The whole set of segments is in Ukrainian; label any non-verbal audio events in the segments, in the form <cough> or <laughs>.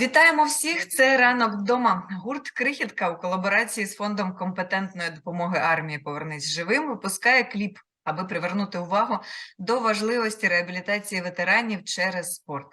Вітаємо всіх! Це ранок вдома. Гурт Крихітка у колаборації з фондом компетентної допомоги армії Повернись живим випускає кліп, аби привернути увагу до важливості реабілітації ветеранів через спорт.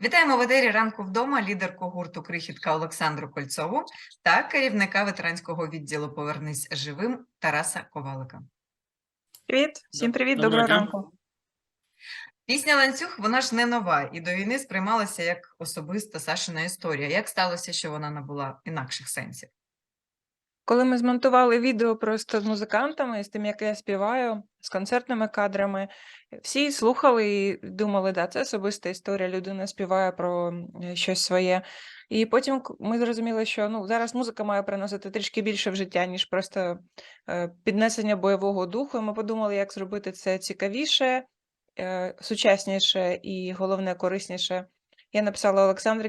Вітаємо в етері ранку вдома лідерку гурту Крихітка Олександру Кольцову та керівника ветеранського відділу Повернись живим Тараса Ковалика. Привіт, всім привіт, Доброго доброго ранку. Пісня ланцюг вона ж не нова і до війни сприймалася як особиста Сашина історія. Як сталося, що вона набула інакших сенсів? Коли ми змонтували відео просто з музикантами, з тим, як я співаю, з концертними кадрами, всі слухали і думали, да, це особиста історія, людина співає про щось своє. І потім ми зрозуміли, що ну, зараз музика має приносити трішки більше в життя, ніж просто е, піднесення бойового духу. І ми подумали, як зробити це цікавіше, сучасніше і головне корисніше. Я написала Олександрі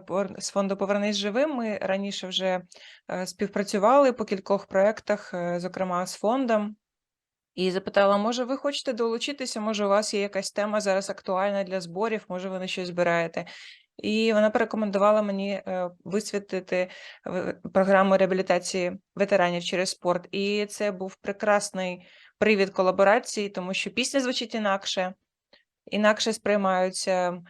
порно- з фонду Повернись живим. Ми раніше вже е, співпрацювали по кількох проєктах, е, зокрема з фондом. І запитала, може, ви хочете долучитися? Може, у вас є якась тема зараз актуальна для зборів, може, ви на щось збираєте. І вона порекомендувала мені е, висвітлити е, програму реабілітації ветеранів через спорт. І це був прекрасний привід колаборації, тому що пісня звучить інакше, інакше сприймаються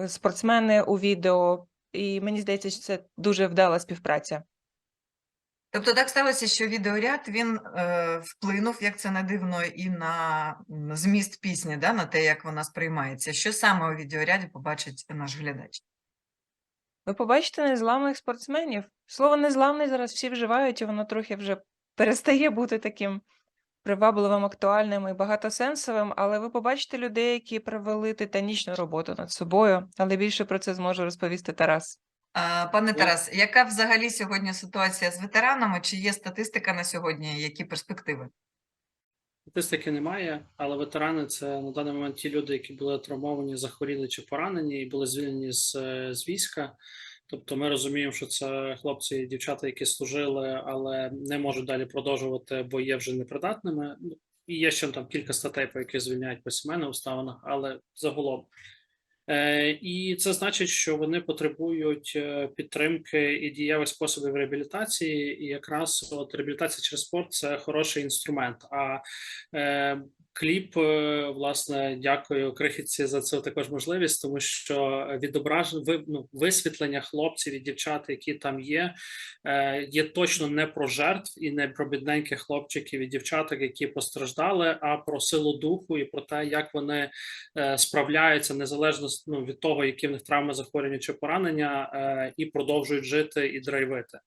е, спортсмени у відео. І мені здається, що це дуже вдала співпраця. Тобто так сталося, що відеоряд він е, вплинув, як це не дивно, і на зміст пісні, да, на те, як вона сприймається. Що саме у відеоряді побачить наш глядач? Ви побачите незламних спортсменів. Слово незламний зараз всі вживають, і воно трохи вже перестає бути таким привабливим, актуальним і багатосенсовим, але ви побачите людей, які провели титанічну роботу над собою, але більше про це зможе розповісти Тарас. Пане Тарас, яка взагалі сьогодні ситуація з ветеранами? Чи є статистика на сьогодні? Які перспективи? Статистики немає, але ветерани це на даний момент ті люди, які були травмовані, захворіли чи поранені, і були звільнені з, е, з війська. Тобто, ми розуміємо, що це хлопці і дівчата, які служили, але не можуть далі продовжувати, бо є вже непридатними. І є ще там кілька статей, по яких звільняють по сімейних обставинах, але загалом. Е, І це значить, що вони потребують е, підтримки і дієвих способів реабілітації. І якраз от реабілітація через спорт це хороший інструмент. А е, кліп, е, власне, дякую крихітці за цю також можливість, тому що відображення ну, висвітлення хлопців і дівчат, які там є, е, є точно не про жертв і не про бідненьких хлопчиків і дівчаток, які постраждали, а про силу духу і про те, як вони е, справляються незалежно ну, від того, які в них травми, захворювання чи поранення, і продовжують жити і драйвити.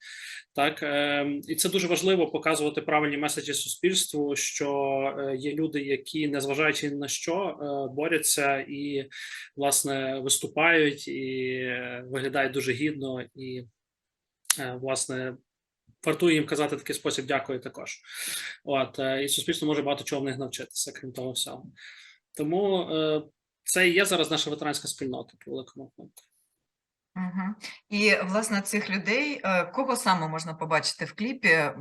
Так е, і це дуже важливо показувати правильні меседжі суспільству, що є люди, які незважаючи ні на що е, борються і власне виступають і е, виглядають дуже гідно і е, власне. Вартує їм казати такий спосіб дякую також. От і суспільство може багато чого в них навчитися, крім того всього. Тому це і є зараз наша ветеранська спільнота по великому рахунку. Угу. І, власне, цих людей, кого саме можна побачити в кліпі?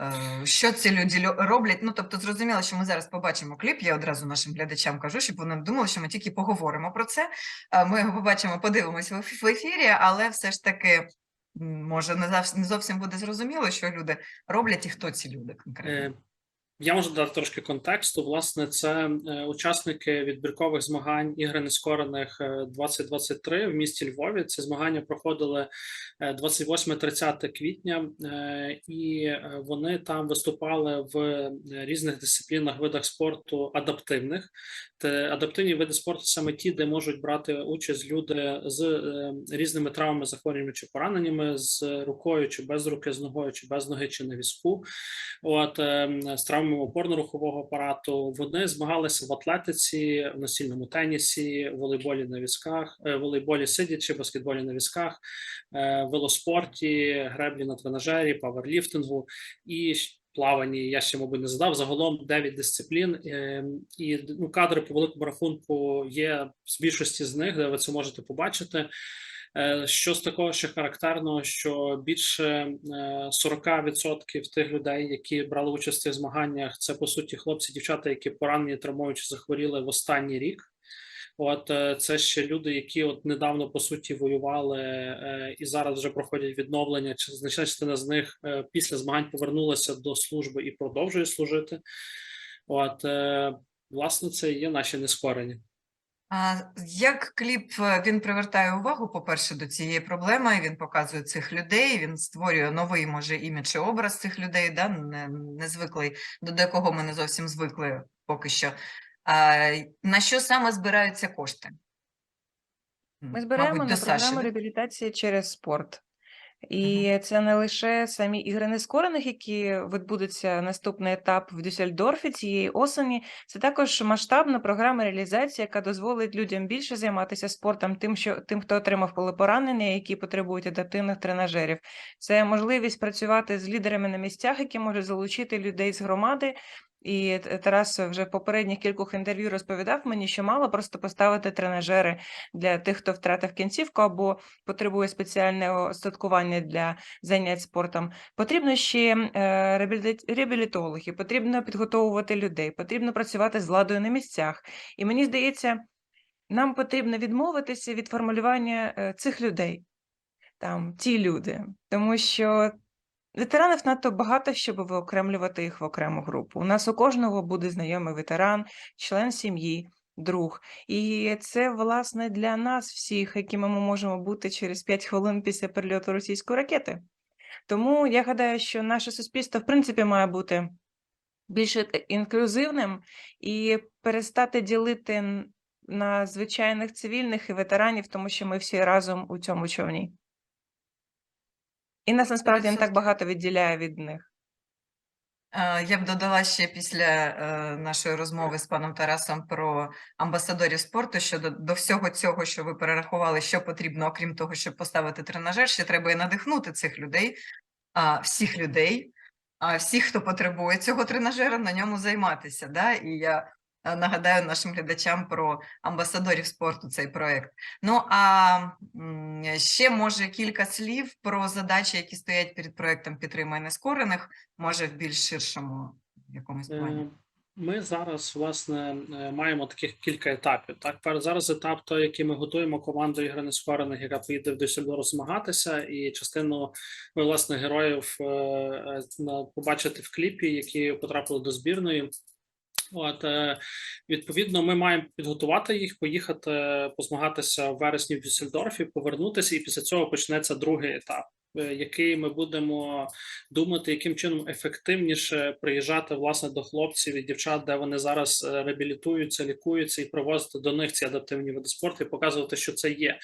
Е, Що ці люди роблять? Ну, тобто, зрозуміло, що ми зараз побачимо кліп. Я одразу нашим глядачам кажу, щоб вони думали, що ми тільки поговоримо про це. Е, Ми його побачимо, подивимось в ефірі, але все ж таки, може, не зовсім буде зрозуміло, що люди роблять і хто ці люди конкретно. Е, Я можу дати трошки контексту. Власне, це е, учасники відбіркових змагань ігри нескорених е, 2023 в місті Львові. Ці змагання проходили е, 28-30 квітня, е, і е, вони там виступали в е, різних дисциплінах, видах спорту адаптивних. Те адаптивні види спорту саме ті, де можуть брати участь люди з е, різними травмами, захворюваннями чи пораненнями, з рукою чи без руки, з ногою чи без ноги, чи на візку. От е, з травмами опорно-рухового апарату вони змагалися в атлетиці, в настільному тенісі, волейболі на візках, е, волейболі сидячи, баскетболі на візках, е, велоспорті, греблі на тренажері, паверліфтингу і плаванні. Я ще, мабуть, не задав. Загалом 9 дисциплін, е, і ну, кадри по великому рахунку є з більшості з них, де ви це можете побачити. Е, Що з такого ще характерного, що більше е, 40% тих людей, які брали участь в змаганнях, це по суті хлопці, дівчата, які поранені, травмуючи, захворіли в останній рік. От е, це ще люди, які от недавно по суті воювали е, і зараз вже проходять відновлення. Чи значна частина з них е, після змагань повернулася до служби і продовжує служити. От е, власне, це є наші нескорені. А як кліп е, він привертає увагу, по-перше, до цієї проблеми, він показує цих людей, він створює новий, може, імідж і образ цих людей, да? не, не звиклий, до якого ми не зовсім звикли поки що. А, на що саме збираються кошти? Ми збираємо Мабуть, на програму реабілітації через спорт. І це не лише самі ігри нескорених, які відбудуться наступний етап в Дюссельдорфі цієї осені. Це також масштабна програма реалізації, яка дозволить людям більше займатися спортом, тим, що тим, хто отримав полепоранення, які потребують адаптивних тренажерів. Це можливість працювати з лідерами на місцях, які можуть залучити людей з громади. І Тарас вже в попередніх кількох інтерв'ю розповідав мені, що мало просто поставити тренажери для тих, хто втратив кінцівку або потребує спеціального остаткування для занять спортом. Потрібно ще е, реабілітологи, потрібно підготовувати людей, потрібно працювати з владою на місцях. І мені здається, нам потрібно відмовитися від формулювання е, цих людей, там ті люди, тому що ветеранів надто багато, щоб виокремлювати їх в окрему групу. У нас у кожного буде знайомий ветеран, член сім'ї. Друг, і це власне для нас всіх, якими ми можемо бути через 5 хвилин після перельоту російської ракети. Тому я гадаю, що наше суспільство в принципі має бути більш е- інклюзивним і перестати ділити на звичайних цивільних і ветеранів, тому що ми всі разом у цьому човні. І нас насправді не так багато відділяє від них. Я б додала ще після е, нашої розмови з паном Тарасом про амбасадорів спорту, що до, всього цього, що ви перерахували, що потрібно, окрім того, щоб поставити тренажер, ще треба і надихнути цих людей, всіх людей, всіх, хто потребує цього тренажера, на ньому займатися. Да? І я нагадаю нашим глядачам про амбасадорів спорту цей проект. Ну а ще може кілька слів про задачі, які стоять перед проектом підтримай нескорених, може в більш ширшому якомусь плані. Е, Ми зараз власне е, маємо таких кілька етапів. Так, зараз етап, той, який ми готуємо команду ігри нескорених, яка поїде в Дюссельдорф змагатися, і частину ми, власне героїв е, побачити в кліпі, які потрапили до збірної. От відповідно, ми маємо підготувати їх, поїхати позмагатися в вересні в Дюссельдорфі, повернутися, і після цього почнеться другий етап, який ми будемо думати, яким чином ефективніше приїжджати власне до хлопців і дівчат, де вони зараз е, реабілітуються, лікуються, і привозити до них ці адаптивні види спорту, і показувати, що це є.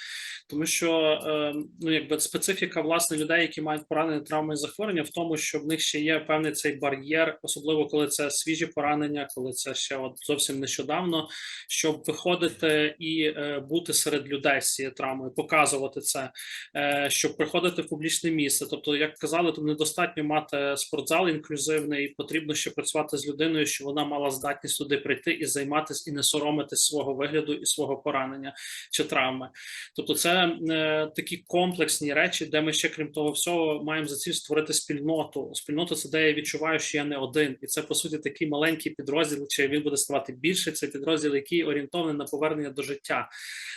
Тому що е, ну якби специфіка власне людей, які мають поранення, травми і захворювання, в тому, що в них ще є певний цей бар'єр, особливо коли це свіжі поранення, коли це ще от зовсім нещодавно, щоб виходити і е, бути серед людей з цією травмою, показувати це, е, щоб приходити в публічне місце. Тобто, як казали, то недостатньо мати спортзал інклюзивний, потрібно ще працювати з людиною, що вона мала здатність туди прийти і займатися, і не соромитись свого вигляду і свого поранення чи травми. Тобто, це е, такі комплексні речі, де ми ще крім того всього маємо за ціль створити спільноту. Спільноту це де я відчуваю, що я не один, і це по суті такий маленький підрозділ. Чи він буде ставати більше? Це підрозділ, який орієнтований на повернення до життя.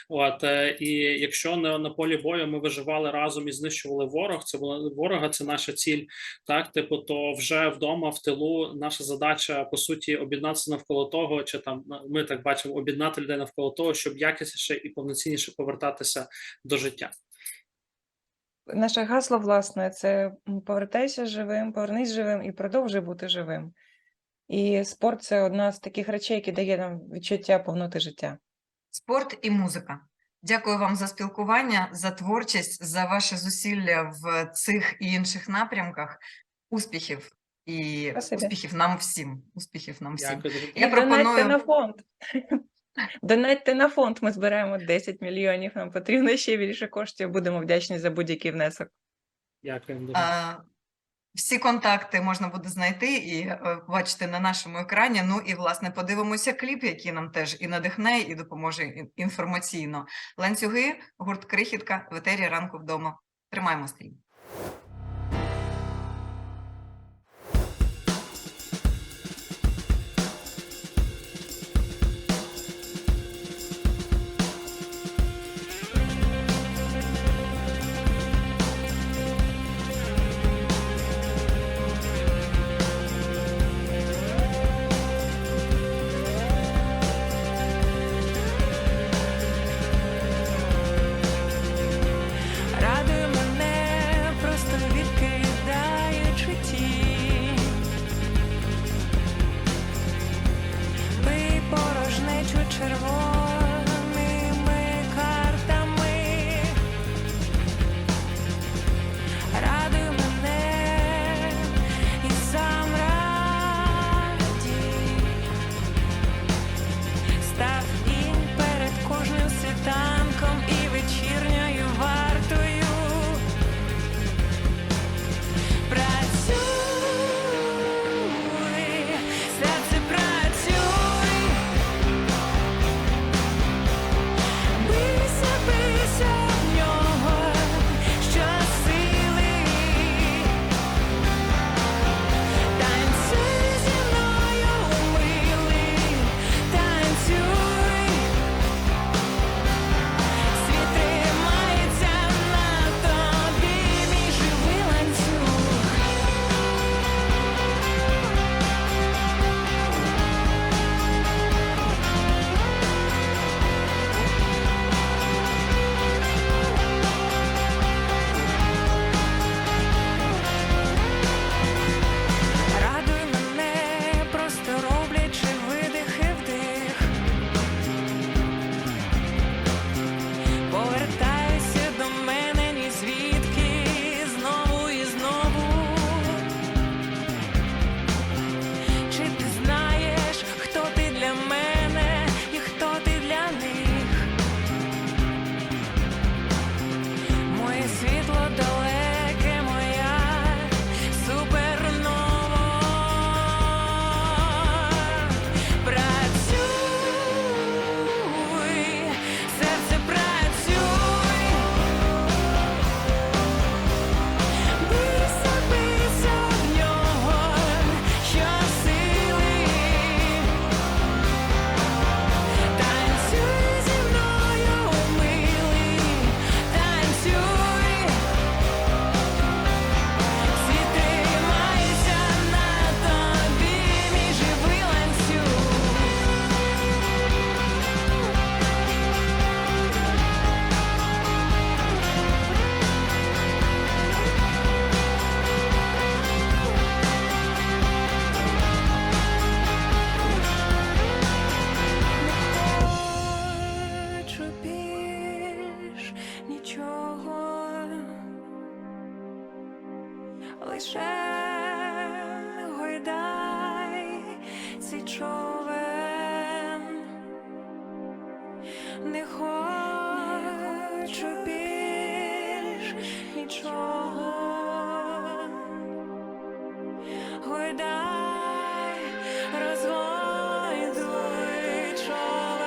От е, і якщо на, на полі бою ми виживали разом і знищували ворог, це ворога, це наша ціль. Так, типу, то вже вдома в тилу наша задача по суті об'єднатися навколо того, чи там ми так бачимо, об'єднати людей навколо того, щоб якісніше і повноцінніше повертатися до життя. Наше гасло, власне, це повертайся живим, повернись живим і продовжуй бути живим. І спорт це одна з таких речей, які дає нам відчуття повноти життя. Спорт і музика. Дякую вам за спілкування, за творчість, за ваше зусилля в цих і інших напрямках. Успіхів і Спасибі. успіхів нам всім. Успіхів нам всім. Дякую. Я донатьте пропоную- на фонд. <laughs> Донатьте на фонд. Ми збираємо 10 мільйонів. Нам потрібно ще більше коштів. Будемо вдячні за будь-який внесок. Дякую. А, Всі контакти можна буде знайти і е, бачити на нашому екрані. Ну і власне подивимося кліп, який нам теж і надихне, і допоможе інформаційно. Ланцюги, гурт Крихітка, в ранку вдома. Тримаємо стрій. Лише гойдай цей човен, не хочу більш нічого. Гойдай, розвойдуй човен.